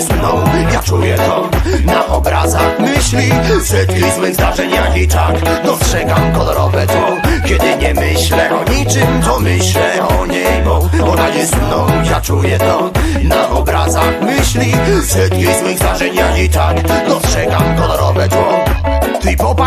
jest mną, ja czuję to Na obrazach myśli, setki złych zdarzeń jak i tak Dostrzegam kolorowe tło Kiedy nie myślę o niczym, to myślę o niej Bo ona jest mną, ja czuję to Na obrazach myśli, setki złych zdarzeń jak i tak Dostrzegam kolorowe tło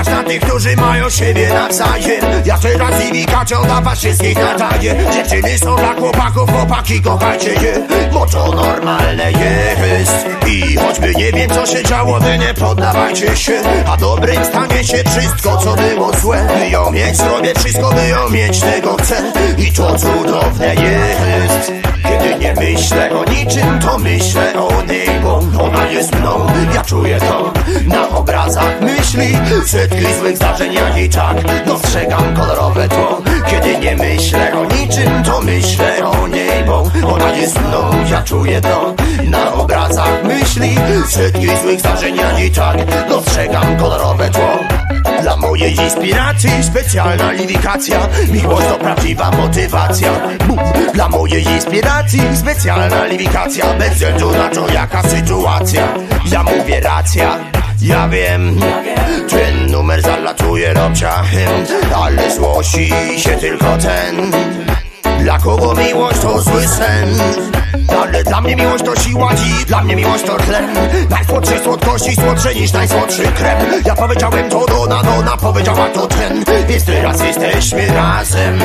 ty popatrz na tych, którzy mają siebie nawzajem. Ja teraz i Mikacio dla was wszystkich nadaję Dziewczyny są dla chłopaków, chłopaki kochajcie je. Bo to normalne jest. I choćby nie wiem co się działo, wy nie poddawajcie się. A dobrym stanie się wszystko co było złe. By ją mieć, zrobię wszystko by ją mieć, tego chcę. I to cudowne jest nie myślę o niczym, to myślę o niej, bo ona jest mną, ja czuję to Na obrazach myśli, setki złych zdarzeń i tak Dostrzegam. Kolorowe tło Kiedy nie myślę o niczym, to myślę o niej, bo ona jest mną, ja czuję to Na obrazach myśli, setki złych zdarzeń jak i tak Dostrzegam kolorowe tło. Dla mojej inspiracji specjalna liwikacja Miłość to prawdziwa motywacja. Dla mojej inspiracji specjalna liwikacja Bez względu na to jaka sytuacja. Ja mówię racja. Ja wiem, ten numer zalatuje robciachem Ale złosi się tylko ten dla kogo miłość to zły sen. Ale dla mnie miłość to siła dla mnie miłość to tlen. Najsłodsze słodkości słodsze niż najsłodszy krem. Ja powiedziałem to Dona, Dona powiedziała to ten. Więc teraz jesteśmy razem.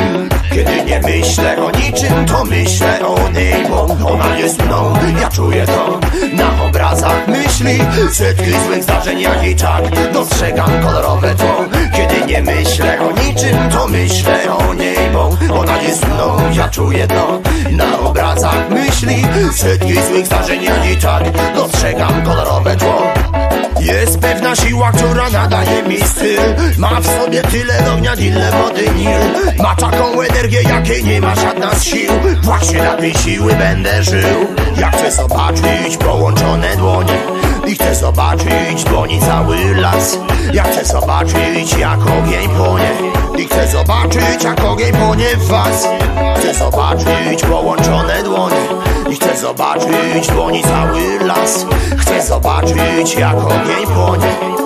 Kiedy nie myślę o niczym to myślę o niej Bo ona jest mną, ja czuję to Na obrazach myśli. Setki złych zdarzeń jak i tak Dostrzegam. Kolorowe Kiedy nie myślę o niczym to myślę o niej Bo ona jest mną, ja czuję to Na obrazach myśli. Setki złych zdarzeń jak i tak Dostrzegam kolorowe tło. Jest pewna siła, która nadaje mi styl. Ma w sobie tyle ognia, tyle wody Nil. Ma taką energię, jakiej nie ma żadna z sił. Właśnie na tej siły będę żył. Ja chcę zobaczyć połączone dłonie zobaczyć dłoni cały las. Ja chcę zobaczyć jak ogień płonie. I chcę zobaczyć jak ogień płonie w was. Chcę zobaczyć połączone dłonie. I chcę zobaczyć dłoni cały las. Chcę zobaczyć jak ogień płonie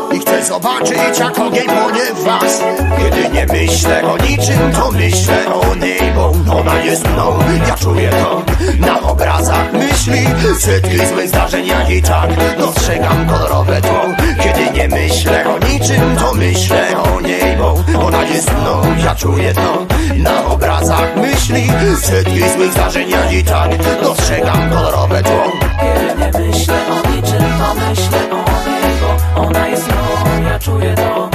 zobaczyć jak ogień płonie w was. Kiedy nie myślę o niczym to myślę o niej Bo ona jest mną, ja czuję to Na obrazach myśli. Setki złych zdarzeń jak i tak Dostrzegam kolorowe tło. Kiedy nie myślę o niczym to myślę o niej Bo ona jest mną, ja czuję to Na obrazach myśli. Setki złych zdarzeń jak i tak Dostrzegam kolorowe tło ja